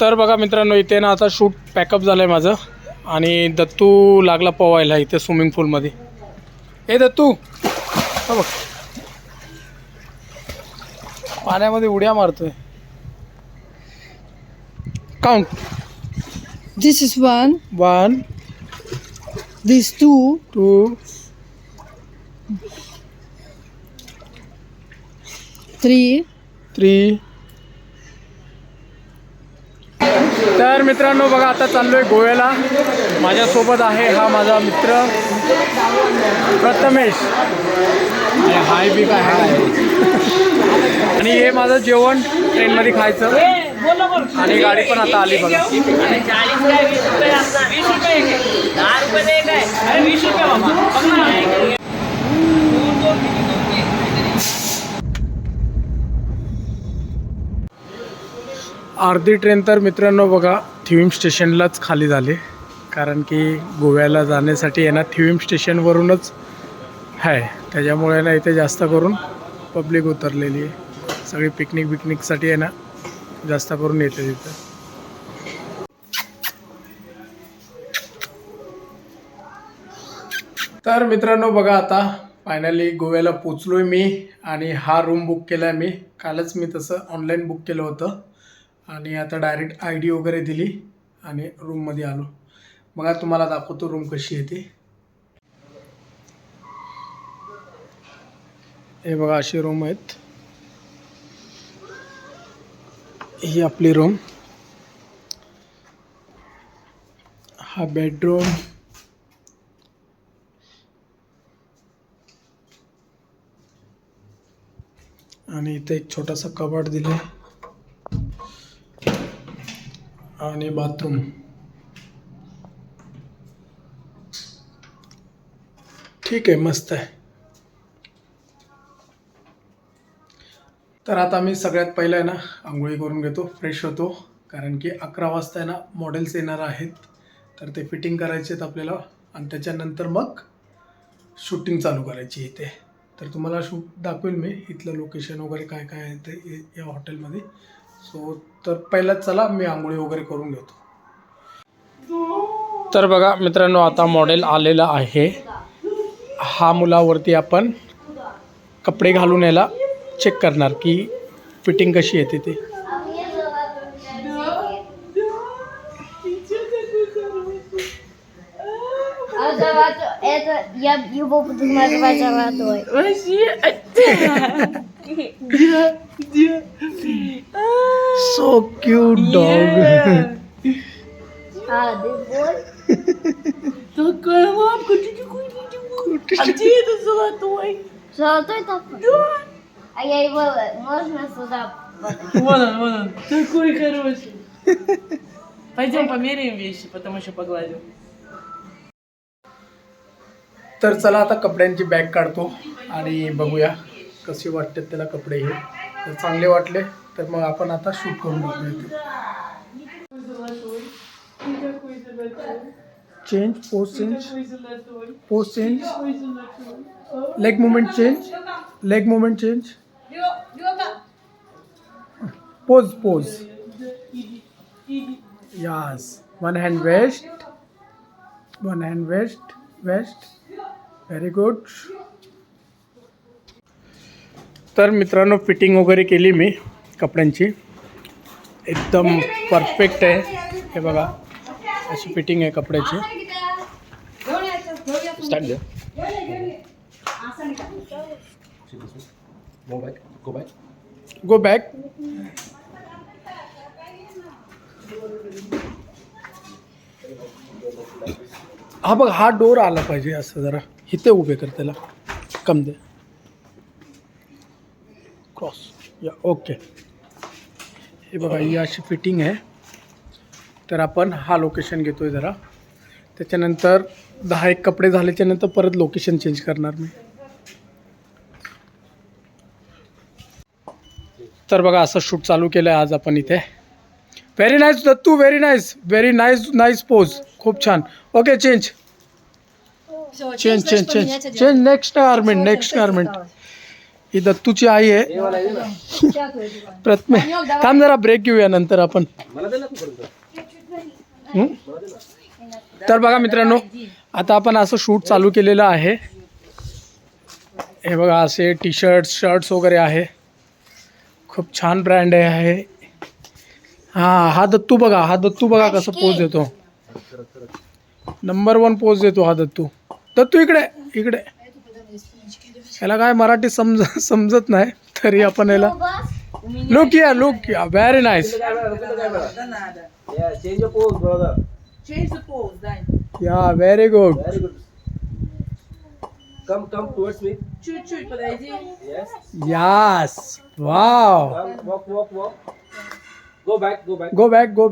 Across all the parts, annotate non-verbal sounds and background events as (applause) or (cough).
तर बघा मित्रांनो इथे ना आता शूट पॅकअप झालं आहे माझं. आणि दत्तू लागला पोवायला इथे स्विमिंग पूलमध्ये ए दत्तू! हा बघ. पाण्यामध्ये उड्या मारतोय. Count This is one, one this two, two three, three तर मित्रांनो बघा आता चाललोय गोव्याला. माझ्यासोबत आहे हा माझा मित्र प्रथमेश. हाय बी काय हाय. आणि हे माझं जेवण ट्रेनमध्ये खायचं. आणि गाडी पण आता आली बघा आणि चाळीस काय वीस रुपये असणार वीस रुपये एक आहे. दहा रुपये नाही काय अरे वीस रुपये बाबा बघ ना. अर्धी ट्रेन तर मित्रांनो बघा थिविम स्टेशनलाच खाली झाली. कारण की गोव्याला जाण्यासाठी आहे ना थिविम स्टेशनवरूनच आहे. त्याच्यामुळे ना इथे जास्त करून पब्लिक उतरलेली आहे. सगळी पिकनिक बिकनिकसाठी आहे ना जास्त करून येते तिथं. तर मित्रांनो बघा आता फायनली गोव्याला पोचलो आहे मी आणि हा रूम बुक केला आहे मी. कालच मी तसं ऑनलाईन बुक केलं होतं. आणि आता डायरेक्ट आय डी वगैरे दिली आणि रूममध्ये आलो. बघा तुम्हाला दाखवतो रूम कशी येते हे बघा अशी रूम आहेत. ही आपली रूम हा बेडरूम आणि इथे एक छोटासा कपाट आहे आणि बाथरूम. ठीक आहे मस्त आहे. तर आता मी सगळ्यात पहिलं आहे ना आंघोळी करून घेतो फ्रेश होतो. कारण की अकरा वाजता आहे ना मॉडेल्स येणार आहेत. तर ते फिटिंग करायचे आहेत आपल्याला. आणि त्याच्यानंतर मग शूटिंग चालू करायची इथे. तर तुम्हाला शूट दाखवेल मी इथलं लोकेशन वगैरे काय काय आहे ते या हॉटेलमध्ये सो तर पहिलाच चला मी आंघोळी वगैरे करून घेतो. तर बघा मित्रांनो आता मॉडेल आलेला आहे. हा मुलावरती आपण कपडे घालून याला चेक करणार की फिटिंग कशी येते ते (laughs) डॉग А, ты бой? Такая лапка, ты такой, ты такой. А где этот золотой? Золотой такой? Да. А я его, можно сюда положить? Вон он, вон он. Такой хороший. Пойдем померяем вещи, потом еще погладим. तर चला आता कपड्यांची बॅग काढतो आणि बघूया कसे वाटतात त्याला कपडे हे जर चांगले वाटले तर मग आपण आता शूट करून बघूया change post change post change leg movement change leg movement change pose pose yes one hand waist one hand waist waist very good तर मित्रांनो फिटिंग वगैरे केली मी. कपड्यांची. एकदम परफेक्ट आहे. हे बघा अशी फिटिंग आहे कपड्याची. स्टार्ट द्या गो बॅक हा बघ हा डोर आला पाहिजे असं जरा. इथे उभे कर त्याला. कम दे. क्रॉस या ओके हे बघा ही अशी फिटिंग आहे तर आपण हा लोकेशन घेतो आहे जरा. त्याच्यानंतर दहा एक कपडे झाल्याच्या नंतर परत लोकेशन चेंज करणार मी. तर बघा असं शूट चालू केलं आहे आज आपण इथे. Very nice Dattu very nice very nice nice pose खूप छान. Okay change change change change change next garment next garment ही दत्तूची आई आहे. प्रथमे थांब जरा ब्रेक घेऊया नंतर आपण. तर बघा मित्रांनो आता आपण असं शूट चालू केलेलं आहे. हे बघा असे टी शर्ट्स शर्ट्स वगैरे आहे. खूप छान ब्रँड आहे. हां हा दत्तू बघा हा दत्तू बघा कसं पोज देतो. नंबर वन पोज देतो हा दत्तू. दत्तू इकडे इकडे. याला काय मराठी समज समजत नाही तरी आपण याला look yeah look yeah very nice yeah very good come come go back go back go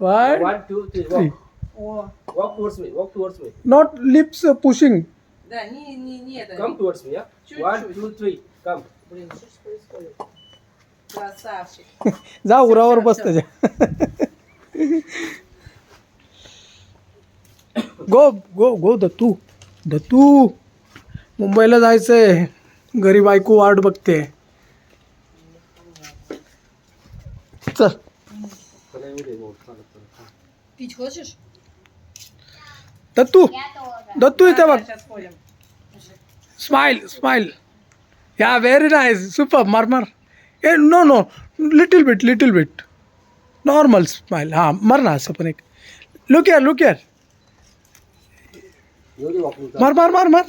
one two three walk Walk towards me. Walk towards me. Not lips pushing Да, не, не, не это. Come towards me. Yeah. Чуть-чуть. One, two, three. Come. Блин, что ж происходит? Красавчик. जा उरावर बस त्याच्या गो गो गो दत्तू दत्तू मुंबईला जायचंय घरी बायको वाट बघते चल Пить хочешь? दत्तू दत्तू इथे बघ. Smile smile yeah very nice super मार मार. ए no no little bit little bit normal smile हां मर ना असं पण एक. लुक यार लुक यार मार मार मार मार.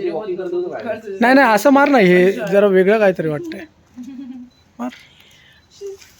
नाही नाही असं मार नाही हे जरा वेगळं काहीतरी वाटतंय. (laughs) मार. (laughs)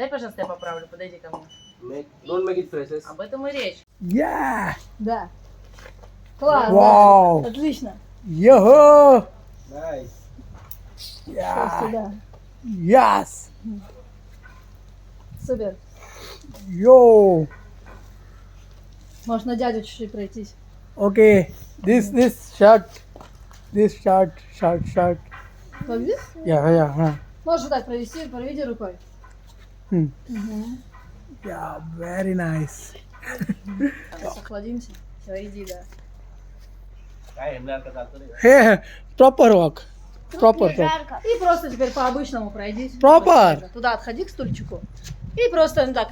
Дай, пожалуйста, я поправлю. Подойди ко мне. Make, don't make it precious. Об этом и речь. Yeah! Да. Класс. Вау! Да? Отлично. Йо! Nice. Yeah. Да. Yes! Супер. Йоу! Можно дядю чуть-чуть пройтись. Окей. Okay. This, this shirt. This shirt, shirt, shirt. Like this? я, yeah, yeah. Можешь так провести, проведи рукой. या व्हेरी नाईस Сейчас охладимся. Все, иди, да. काय हेमणार का चालतं रे? हे proper walk proper proper Жарко. И просто теперь по-обычному пройдись. Пропер. Туда отходи к стульчику. И просто ну, так,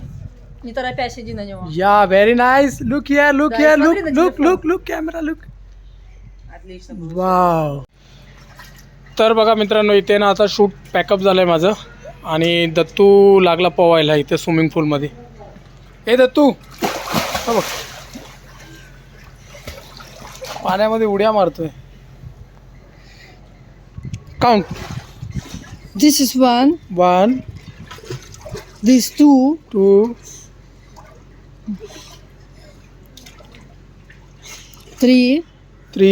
не торопясь, иди на него. Yeah very nice look yeah look Да, yeah смотри look на look телефон. Look look camera look Отлично. Wow तर बघा मित्रांनो इथे ना आता शूट पॅकअप झालं आहे माझं आणि दत्तू लागला पोवायला इथे स्विमिंग पूलमध्ये ए दत्तू! हा बघ. पाण्यामध्ये उड्या मारतोय. Count This is one, one this two, two three, three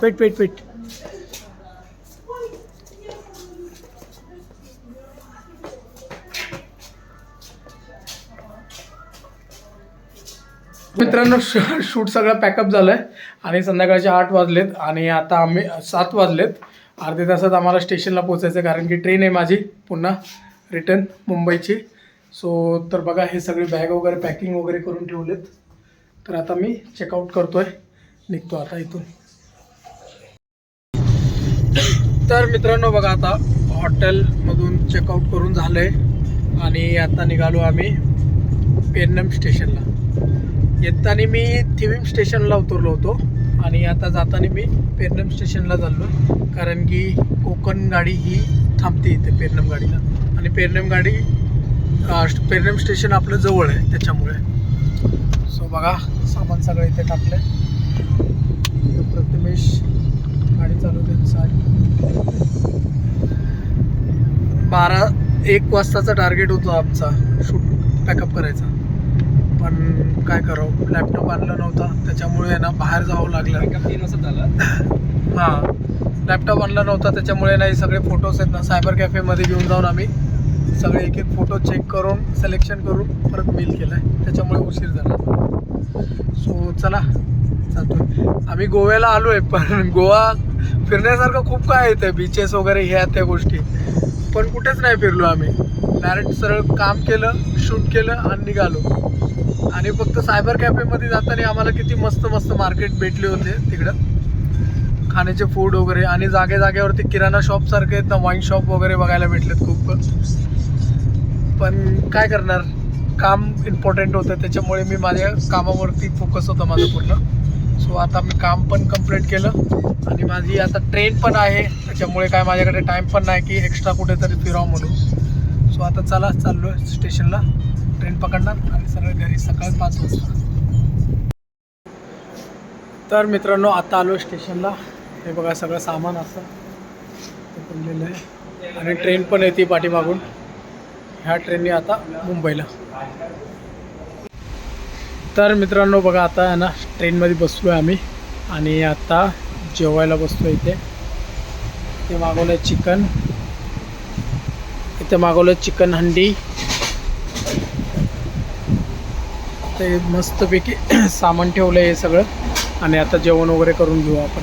पेट पेट पेट. मित्रांनो श- शूट सगळं पॅकअप झालं आहे आणि संध्याकाळचे आठ वाजलेत आणि आता आम्ही सात वाजलेत. अर्ध्या तासात आम्हाला स्टेशनला पोचायचं आहे कारण की ट्रेन आहे माझी पुन्हा रिटर्न मुंबईची. सो तर बघा हे सगळे बॅग वगैरे पॅकिंग वगैरे करून ठेवलेत. तर आता मी चेकआउट करतो आहे निघतो आता इथून. तर मित्रांनो बघा आता हॉटेलमधून चेकआउट करून झालं आहे आणि आता निघालो आम्ही पेन्नम स्टेशनला येताना मी थिविम स्टेशनला उतरलो होतो. आणि आता जाताना मी पेरनम स्टेशनला चाललो कारण की कोकण गाडी ही थांबते इथे पेरनम गाडीला. आणि पेरनम गाडी पेरनम स्टेशन आपलं जवळ आहे त्याच्यामुळे. सो बघा सामान सगळं इथे टाकलं आहे प्रथमेश गाडी चालवते साठ बारा एक वाजताचा टार्गेट होतो आमचा शूट पॅकअप करायचा. पण काय करावं? लॅपटॉप आणला नव्हता. त्याच्यामुळे आहे ना बाहेर जावं लागलं. झालं. (laughs) हां. लॅपटॉप आणला नव्हता. त्याच्यामुळे नाही सगळे फोटोज आहेत ना सायबर कॅफेमध्ये घेऊन जाऊन आम्ही सगळे एक एक फोटो चेक करून सिलेक्शन करून परत मेल केला आहे त्याच्यामुळे उशीर झाला. सो चला. जातोय. आम्ही गोव्याला आलो आहे पण गोवा फिरण्यासारखं खूप काय येतं बीचेस वगैरे ह्या त्या गोष्टी. पण कुठेच नाही फिरलो आम्ही. डायरेक्ट सरळ काम केलं शूट केलं आणि निघालो. आणि फक्त सायबर कॅफेमध्ये जाताना आम्हाला किती मस्त मस्त मार्केट भेटले होते तिकडं. खाण्याचे फूड वगैरे आणि जागे जागेवरती किराणा शॉपसारखे आहेत ना वाईन शॉप वगैरे बघायला भेटलेत खूप. पण काय करणार? काम इम्पॉर्टंट होतं त्याच्यामुळे मी माझ्या कामावरती फोकस होता माझं पूर्ण. सो आता मी काम पण कंप्लीट केलं आणि माझी आता ट्रेन पण आहे. त्याच्यामुळे काय माझ्याकडे टाईम पण नाही की एक्स्ट्रा कुठेतरी फिरावं म्हणून. सो आता चला चाललो आहे स्टेशनला ट्रेन पकडणार आणि सगळं घरी सकाळी पाच वाजता. तर मित्रांनो आता आलो स्टेशनला. हे बघा सगळं सामान असं ते पडलेलं आहे. आणि ट्रेन पण येते पाठीमागून. ह्या ट्रेनने आता मुंबईला. तर मित्रांनो बघा आता आहे ना ट्रेनमध्ये बसलो आहे आम्ही. आणि आता जेवायला बसलो इथे. ते मागवलं आहे चिकन. इथे मागवलं चिकन हंडी. ते मस्तपैकी (clears throat) सामान ठेवलं आहे हे सगळं. आणि आता जेवण वगैरे करून घेऊ आपण.